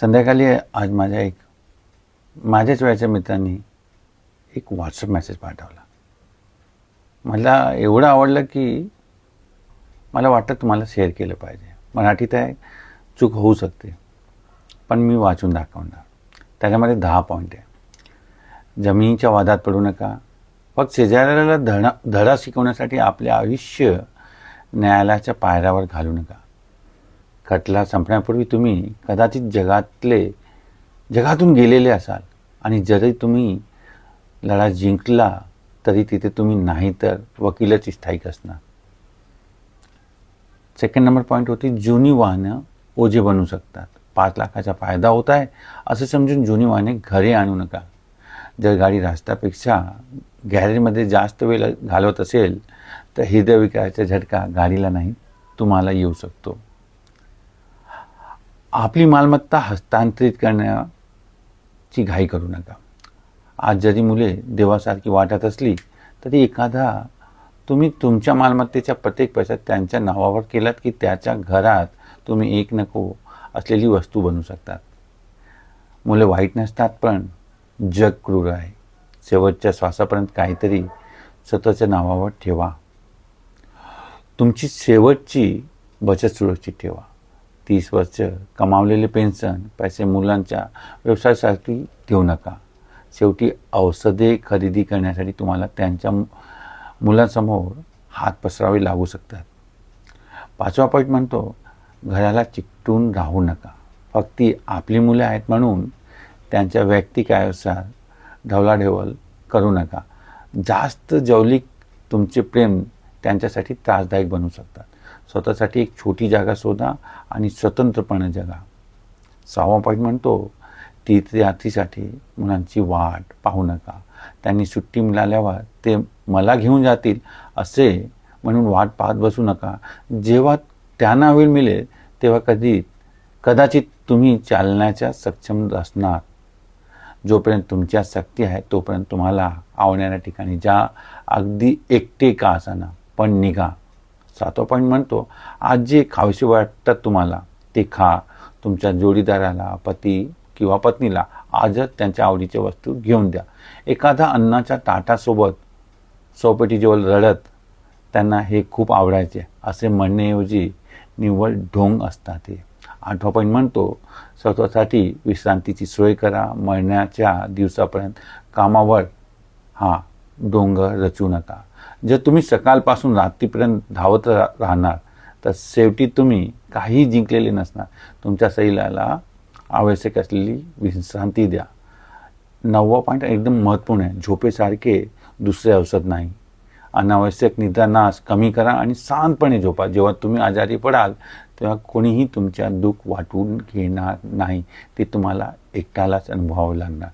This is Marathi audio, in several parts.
संध्याकाळी आज माझ्या एक माझ्याच वयाच्या मित्रांनी एक व्हॉट्सअप मेसेज पाठवला. मला एवढं आवडलं की मला वाटतं तुम्हाला शेअर केलं पाहिजे. मराठीत आहे चूक होऊ शकते पण मी वाचून दाखवणार. त्याच्यामध्ये दहा पॉईंट आहे. जमिनीच्या वादात पडू नका. फक्त शेजाऱ्याला धडा धडा शिकवण्यासाठी आपले आयुष्य न्यायालयाच्या पायऱ्यावर घालू नका. खटला संपण्यापूर्वी तुम्ही कदाचित जगातले जगातून गेलेले असाल आणि जरी तुम्ही लढा जिंकला तरी तिथे तुम्ही नाही तर वकीलच स्थायिक असणार. सेकंड नंबर पॉईंट होती जुनी वाहनं ओझे बनू शकतात. पाच लाखाचा फायदा होत आहे असं समजून जुनी वाहने घरे आणू नका. जर गाडी रास्त्यापेक्षा गॅरेजमध्ये जास्त वेळ घालवत असेल तर हृदयविकाराचा झटका गाडीला नाही तुम्हाला येऊ शकतो. आपली मालमत्ता हस्तांतरित करण्याची घाई करू नका. आज जरी मुले देवासारखी वाटत असली तरी एखादा तुम्ही तुमच्या मालमत्तेच्या प्रत्येक पैशात त्यांच्या नावावर केलात की त्याच्या घरात तुम्ही एक नको असलेली वस्तू बनू शकतात. मुलं वाईट नसतात पण जग क्रूर आहे. शेवटच्या श्वासापर्यंत काहीतरी स्वतःच्या नावावर ठेवा. तुमची शेवटची बचत सुरक्षित ठेवा. तीस वर्ष कमावलेले पेन्शन पैसे मुलांच्या व्यवसायासाठी देऊ नका. शेवटी औषधे खरेदी करण्यासाठी तुम्हाला त्यांच्या मु- मुलांसमोर हात पसरावे लागू शकतात. पाचवा पॉईंट म्हणतो घराला चिकटून राहू नका. फक्त ती आपली मुले आहेत म्हणून त्यांच्या वैयक्तिक आयुष्यात ढवलाढेवल करू नका. जास्त जवलिक तुमचे प्रेम त्यांच्यासाठी त्रासदायक बनू शकतात. स्वतःसाठी एक छोटी जागा शोधा आणि स्वतंत्रपणे जगा. सहावा पॉईंट म्हणतो तीर्थयात्रीसाठी मुलांची वाट पाहू नका. त्यांनी सुट्टी मिळाल्यावर ते मला घेऊन जातील असे म्हणून वाट पाहत बसू नका. जेव्हा त्यांना वेळ मिळेल तेव्हा कधी कदाचित तुम्ही चालण्याच्या सक्षम असणार. जोपर्यंत तुमच्या शक्ती आहे तोपर्यंत तुम्हाला आवडणाऱ्या ठिकाणी ज्या अगदी एकटे का असाना पण निघा. सातवा पॉईंट म्हणतो आज जे खावसे वाटतात तुम्हाला ते खा. तुमच्या जोडीदाराला पती किंवा पत्नीला आजच त्यांच्या आवडीच्या वस्तू घेऊन द्या. एखादा अन्नाच्या ताटासोबत सोपेटीजवळ रडत त्यांना हे खूप आवडायचे. असे म्हणण्याऐवजी निव्वळ ढोंग असतात ते. आठवा पॉईंट म्हणतो स्वतःसाठी विश्रांतीची सोय करा. मरण्याच्या दिवसापर्यंत कामावर हा डोंगर रचू नका. जर तुम्ही सकाळपासून रात्रीपर्यंत धावत रा राहणार तर शेवटी तुम्ही काही जिंकलेले नसणार. तुमच्या शरीराला आवश्यक असलेली विश्रांती द्या. नववा पॉईंट एकदम महत्त्वपूर्ण आहे. झोपेसारखे दुसरे औषध नाही. अनावश्यक निद्रानाश कमी करा आणि शांतपणे झोपा. जेव्हा तुम्ही आजारी पडाल तेव्हा कोणीही तुमच्या दुःख वाटून घेणार नाही. ते तुम्हाला एकट्यालाच अनुभवावं लागणार.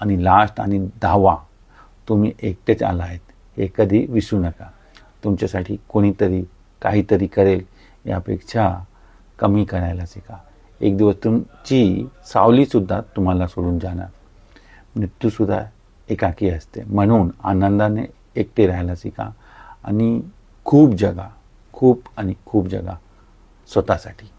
आणि लास्ट आणि दहावा तुम्ही एकटेच आला आहेत हे कधी विसरू नका. तुमच्यासाठी कोणीतरी काहीतरी करेल यापेक्षा कमी करायला शिका एक दिवस तुमची सावलीसुद्धा तुम्हाला सोडून जाणार. मृत्यूसुद्धा एकाकी असते. म्हणून आनंदाने एकटे राहायला शिका आणि खूप जगा. खूप आणि खूप जगा. स्वतःसाठी.